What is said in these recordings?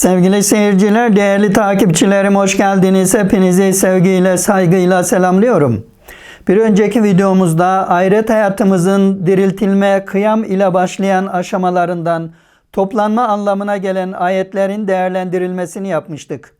Sevgili seyirciler, değerli takipçilerim hoş geldiniz. Hepinizi sevgiyle, saygıyla selamlıyorum. Bir önceki videomuzda ahiret hayatımızın diriltilme, kıyam ile başlayan aşamalarından toplanma anlamına gelen ayetlerin değerlendirilmesini yapmıştık.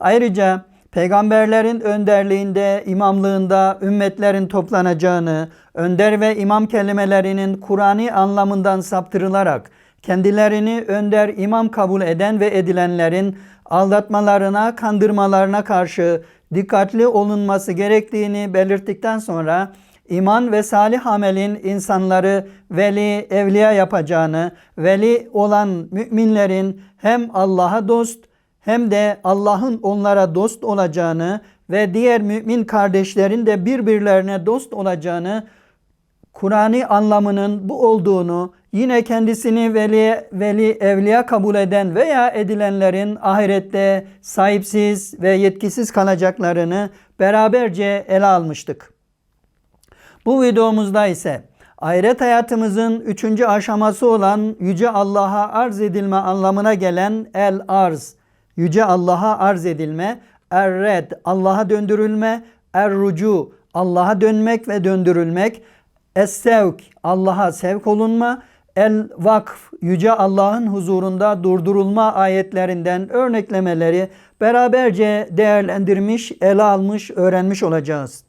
Ayrıca peygamberlerin önderliğinde, imamlığında ümmetlerin toplanacağını, önder ve imam kelimelerinin Kur'an'i anlamından saptırılarak kendilerini önder imam kabul eden ve edilenlerin aldatmalarına, kandırmalarına karşı dikkatli olunması gerektiğini belirttikten sonra iman ve salih amelin insanları veli, evliya yapacağını, veli olan müminlerin hem Allah'a dost hem de Allah'ın onlara dost olacağını ve diğer mümin kardeşlerin de birbirlerine dost olacağını Kur'an'i anlamının bu olduğunu, yine kendisini veli, veli evliya kabul eden veya edilenlerin ahirette sahipsiz ve yetkisiz kalacaklarını beraberce ele almıştık. Bu videomuzda ise ahiret hayatımızın üçüncü aşaması olan Yüce Allah'a arz edilme anlamına gelen el arz, Yüce Allah'a arz edilme, er-red, Allah'a döndürülme, er-rucu, Allah'a dönmek ve döndürülmek, Es-sevk, Allah'a sevk olunma, El vakf, Yüce Allah'ın huzurunda durdurulma ayetlerinden örneklemeleri beraberce değerlendirmiş, ele almış, öğrenmiş olacağız.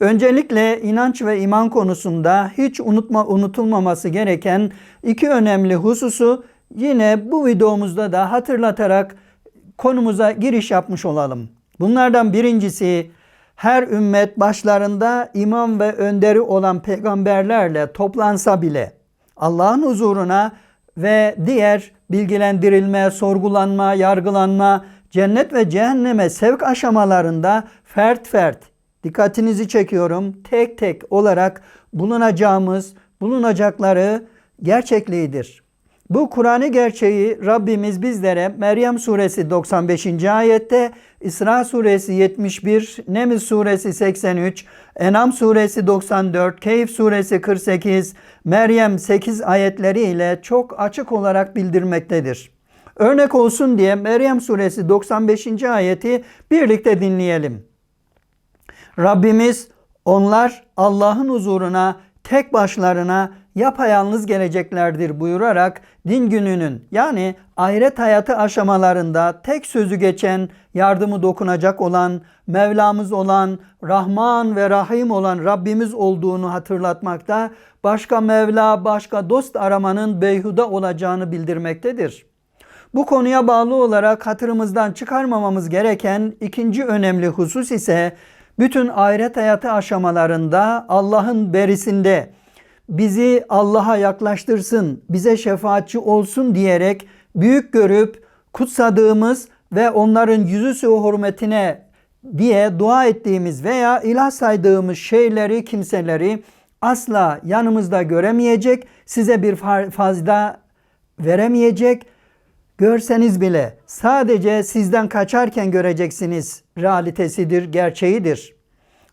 Öncelikle inanç ve iman konusunda hiç unutma unutulmaması gereken iki önemli hususu yine bu videomuzda da hatırlatarak konumuza giriş yapmış olalım. Bunlardan birincisi her ümmet başlarında imam ve önderi olan peygamberlerle toplansa bile Allah'ın huzuruna ve diğer bilgilendirilme, sorgulanma, yargılanma, cennet ve cehenneme sevk aşamalarında fert fert dikkatinizi çekiyorum tek tek olarak bulunacağımız, bulunacakları gerçekliğidir. Bu Kur'an'ı gerçeği Rabbimiz bizlere Meryem suresi 95. ayette, İsra suresi 71, Neml suresi 83, Enam suresi 94, Keyif suresi 48, Meryem 8 ayetleri ile çok açık olarak bildirmektedir. Örnek olsun diye Meryem suresi 95. ayeti birlikte dinleyelim. Rabbimiz onlar Allah'ın huzuruna tek başlarına yapayalnız geleceklerdir buyurarak din gününün yani ahiret hayatı aşamalarında tek sözü geçen, yardımı dokunacak olan, Mevlamız olan, Rahman ve Rahim olan Rabbimiz olduğunu hatırlatmakta, başka Mevla, başka dost aramanın beyhuda olacağını bildirmektedir. Bu konuya bağlı olarak hatırımızdan çıkarmamamız gereken ikinci önemli husus ise bütün ahiret hayatı aşamalarında Allah'ın berisinde bizi Allah'a yaklaştırsın, bize şefaatçi olsun diyerek büyük görüp kutsadığımız ve onların yüzüsü hürmetine diye dua ettiğimiz veya ilah saydığımız şeyleri, kimseleri asla yanımızda göremeyecek, size bir fazla veremeyecek. Görseniz bile sadece sizden kaçarken göreceksiniz realitesidir, gerçeğidir.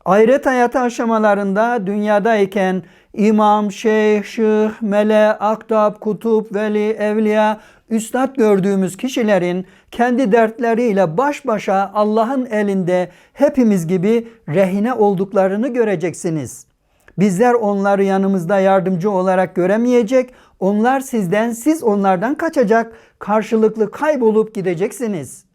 Ahiret hayatı aşamalarında dünyadayken imam, şeyh, şıh, mele, aktab, kutup, veli, evliya, üstad gördüğümüz kişilerin kendi dertleriyle baş başa Allah'ın elinde hepimiz gibi rehine olduklarını göreceksiniz. Bizler onları yanımızda yardımcı olarak göremeyecek, onlar sizden, siz onlardan kaçacak, karşılıklı kaybolup gideceksiniz.''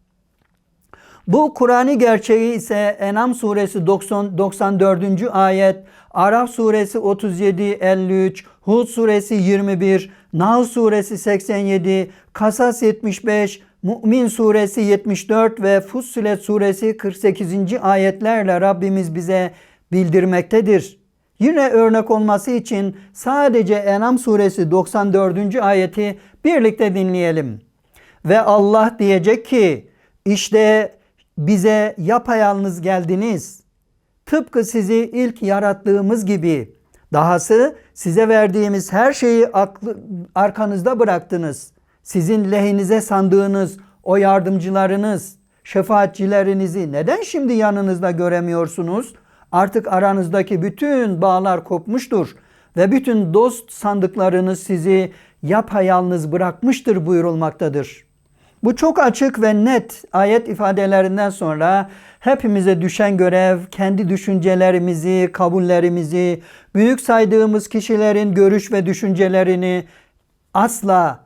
Bu Kur'an'ı gerçeği ise Enam suresi 90, 94. ayet, Araf suresi 37 53, Hud suresi 21, Nahl suresi 87, Kasas 75, Mü'min suresi 74 ve Fussilet suresi 48. ayetlerle Rabbimiz bize bildirmektedir. Yine örnek olması için sadece Enam suresi 94. ayeti birlikte dinleyelim. Ve Allah diyecek ki işte bize yapayalnız geldiniz. Tıpkı sizi ilk yarattığımız gibi. Dahası size verdiğimiz her şeyi aklı, arkanızda bıraktınız. Sizin lehinize sandığınız o yardımcılarınız, şefaatçilerinizi neden şimdi yanınızda göremiyorsunuz? Artık aranızdaki bütün bağlar kopmuştur ve bütün dost sandıklarınız sizi yapayalnız bırakmıştır buyurulmaktadır. Bu çok açık ve net ayet ifadelerinden sonra hepimize düşen görev kendi düşüncelerimizi, kabullerimizi, büyük saydığımız kişilerin görüş ve düşüncelerini asla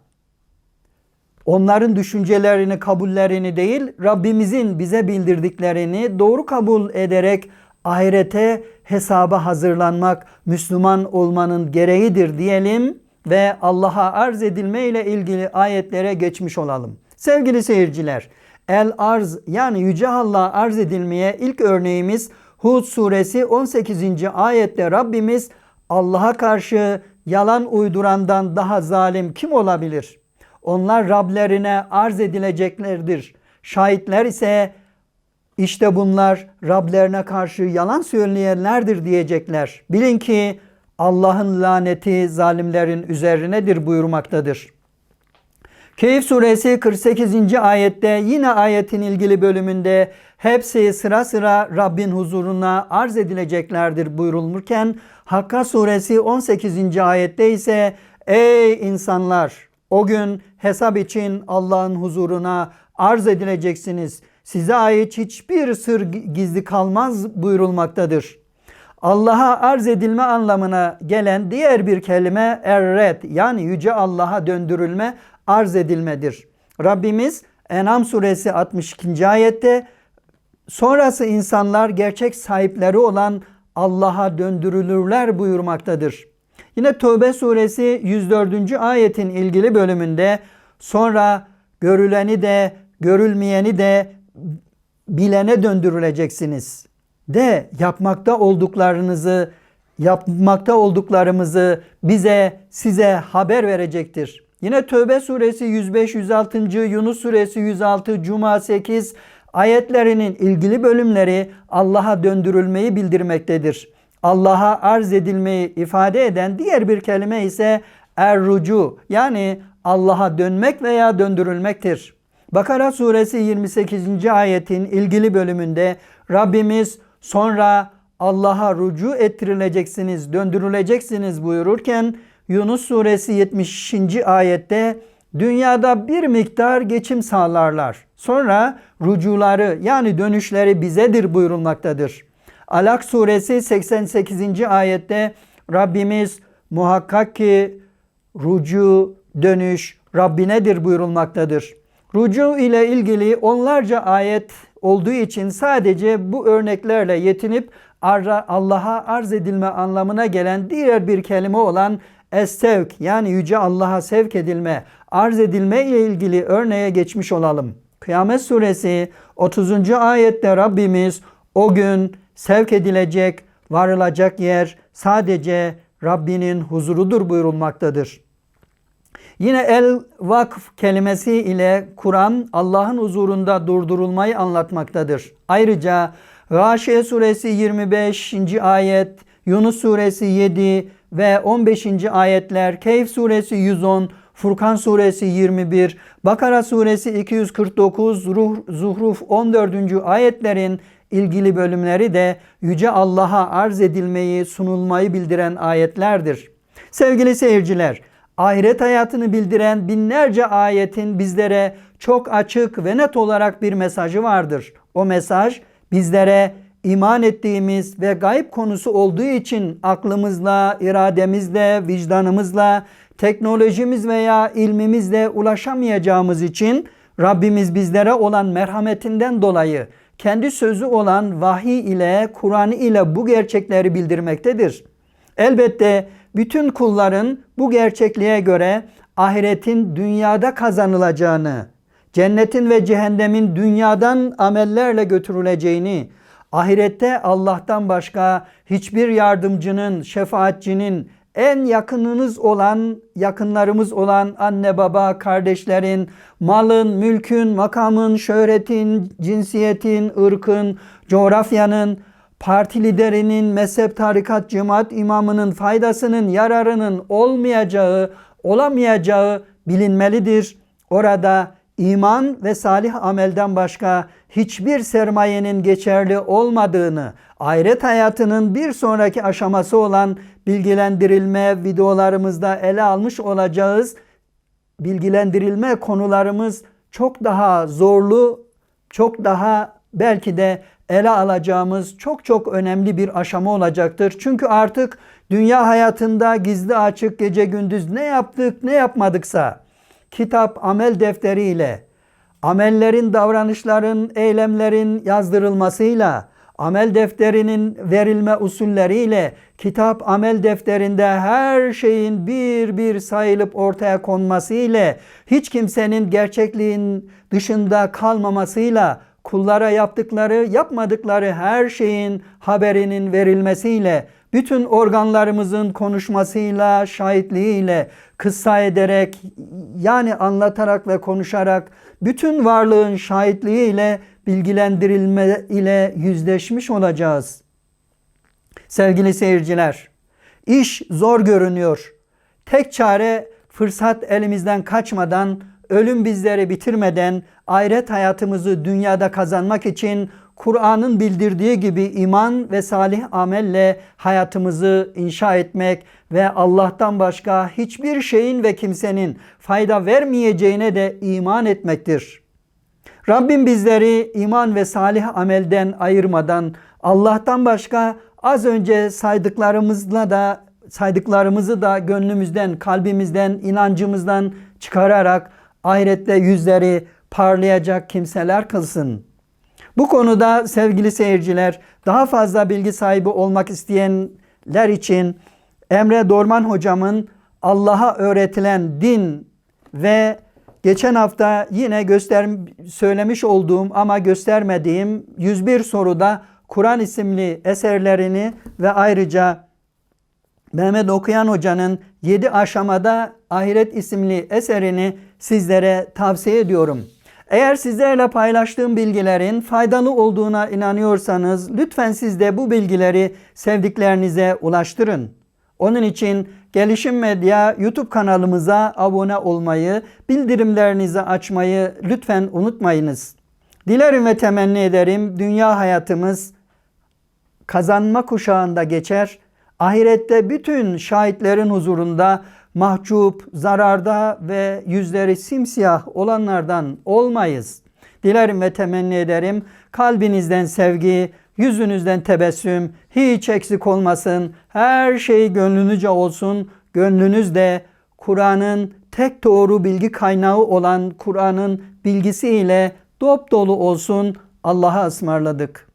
onların düşüncelerini, kabullerini değil, Rabbimizin bize bildirdiklerini doğru kabul ederek ahirete hesaba hazırlanmak Müslüman olmanın gereğidir diyelim ve Allah'a arz edilme ile ilgili ayetlere geçmiş olalım. Sevgili seyirciler, el arz yani Yüce Allah'a arz edilmeye ilk örneğimiz Hud suresi 18. ayette Rabbimiz Allah'a karşı yalan uydurandan daha zalim kim olabilir? Onlar Rablerine arz edileceklerdir. Şahitler ise işte bunlar Rablerine karşı yalan söyleyenlerdir diyecekler. Bilin ki Allah'ın laneti zalimlerin üzerinedir buyurmaktadır. Keyif suresi 48. ayette yine ayetin ilgili bölümünde hepsi sıra sıra Rabbin huzuruna arz edileceklerdir buyurulurken Hakka suresi 18. ayette ise ey insanlar o gün hesap için Allah'ın huzuruna arz edileceksiniz. Size ait hiçbir sır gizli kalmaz buyurulmaktadır. Allah'a arz edilme anlamına gelen diğer bir kelime erret yani yüce Allah'a döndürülme arz edilmedir. Rabbimiz Enam suresi 62. ayette sonrası insanlar gerçek sahipleri olan Allah'a döndürülürler buyurmaktadır. Yine Tövbe suresi 104. ayetin ilgili bölümünde sonra görüleni de görülmeyeni de bilene döndürüleceksiniz. De yapmakta olduklarınızı yapmakta olduklarımızı bize size haber verecektir. Yine Tövbe suresi 105 106. Yunus suresi 106 Cuma 8 ayetlerinin ilgili bölümleri Allah'a döndürülmeyi bildirmektedir. Allah'a arz edilmeyi ifade eden diğer bir kelime ise errucu yani Allah'a dönmek veya döndürülmektir. Bakara suresi 28. ayetin ilgili bölümünde Rabbimiz sonra Allah'a rucu ettirileceksiniz, döndürüleceksiniz buyururken Yunus suresi 70. ayette dünyada bir miktar geçim sağlarlar. Sonra rucuları yani dönüşleri bizedir buyurulmaktadır. Alak suresi 88. ayette Rabbimiz muhakkak ki rucu, dönüş Rabbinedir buyurulmaktadır. Rucu ile ilgili onlarca ayet olduğu için sadece bu örneklerle yetinip Allah'a arz edilme anlamına gelen diğer bir kelime olan es-sevk yani yüce Allah'a sevk edilme, arz edilme ile ilgili örneğe geçmiş olalım. Kıyamet suresi 30. ayette Rabbimiz o gün sevk edilecek, varılacak yer sadece Rabbinin huzurudur buyurulmaktadır. Yine el vakf kelimesi ile Kur'an Allah'ın huzurunda durdurulmayı anlatmaktadır. Ayrıca Gâşiye suresi 25. ayet, Yunus suresi 7 ve 15. ayetler, Keyf suresi 110, Furkan suresi 21, Bakara suresi 249, Ruh, Zuhruf 14. ayetlerin ilgili bölümleri de Yüce Allah'a arz edilmeyi, sunulmayı bildiren ayetlerdir. Sevgili seyirciler, ahiret hayatını bildiren binlerce ayetin bizlere çok açık ve net olarak bir mesajı vardır. O mesaj bizlere iman ettiğimiz ve gayb konusu olduğu için aklımızla, irademizle, vicdanımızla, teknolojimiz veya ilmimizle ulaşamayacağımız için Rabbimiz bizlere olan merhametinden dolayı kendi sözü olan vahiy ile, Kur'an ile bu gerçekleri bildirmektedir. Elbette bütün kulların bu gerçekliğe göre ahiretin dünyada kazanılacağını, cennetin ve cehennemin dünyadan amellerle götürüleceğini, ahirette Allah'tan başka hiçbir yardımcının, şefaatçinin, en yakınınız olan, yakınlarımız olan anne baba, kardeşlerin, malın, mülkün, makamın, şöhretin, cinsiyetin, ırkın, coğrafyanın, parti liderinin, mezhep, tarikat, cemaat imamının faydasının, yararının olmayacağı, olamayacağı bilinmelidir. Orada iman ve salih amelden başka hiçbir sermayenin geçerli olmadığını, ahiret hayatının bir sonraki aşaması olan bilgilendirilme videolarımızda ele almış olacağız. Bilgilendirilme konularımız çok daha zorlu, çok daha belki de ele alacağımız çok çok önemli bir aşama olacaktır. Çünkü artık dünya hayatında gizli açık gece gündüz ne yaptık ne yapmadıksa kitap amel defteriyle amellerin, davranışların, eylemlerin yazdırılmasıyla, amel defterinin verilme usulleriyle, kitap amel defterinde her şeyin bir bir sayılıp ortaya konması ile, hiç kimsenin gerçekliğin dışında kalmamasıyla, kullara yaptıkları, yapmadıkları her şeyin haberinin verilmesiyle, bütün organlarımızın konuşmasıyla, şahitliğiyle, kıssa ederek, yani anlatarak ve konuşarak, bütün varlığın şahitliğiyle, bilgilendirilme ile yüzleşmiş olacağız. Sevgili seyirciler, iş zor görünüyor. Tek çare fırsat elimizden kaçmadan, ölüm bizleri bitirmeden ahiret hayatımızı dünyada kazanmak için Kur'an'ın bildirdiği gibi iman ve salih amelle hayatımızı inşa etmek ve Allah'tan başka hiçbir şeyin ve kimsenin fayda vermeyeceğine de iman etmektir. Rabbim bizleri iman ve salih amelden ayırmadan Allah'tan başka az önce saydıklarımızla da saydıklarımızı da gönlümüzden, kalbimizden, inancımızdan çıkararak ahirette yüzleri parlayacak kimseler kılsın. Bu konuda sevgili seyirciler daha fazla bilgi sahibi olmak isteyenler için Emre Dorman hocamın Allah'a öğretilen din ve geçen hafta yine göster söylemiş olduğum ama göstermediğim 101 soruda Kur'an isimli eserlerini ve ayrıca Mehmet Okuyan Hoca'nın 7 aşamada ahiret isimli eserini sizlere tavsiye ediyorum. Eğer sizlerle paylaştığım bilgilerin faydalı olduğuna inanıyorsanız lütfen siz de bu bilgileri sevdiklerinize ulaştırın. Onun için Gelişim Medya YouTube kanalımıza abone olmayı, bildirimlerinizi açmayı lütfen unutmayınız. Dilerim ve temenni ederim dünya hayatımız kazanma kuşağında geçer. Ahirette bütün şahitlerin huzurunda mahcup, zararda ve yüzleri simsiyah olanlardan olmayız. Dilerim ve temenni ederim kalbinizden sevgi, yüzünüzden tebessüm hiç eksik olmasın. Her şey gönlünüzce olsun. Gönlünüz de Kur'an'ın tek doğru bilgi kaynağı olan Kur'an'ın bilgisiyle dop dolu olsun. Allah'a ısmarladık.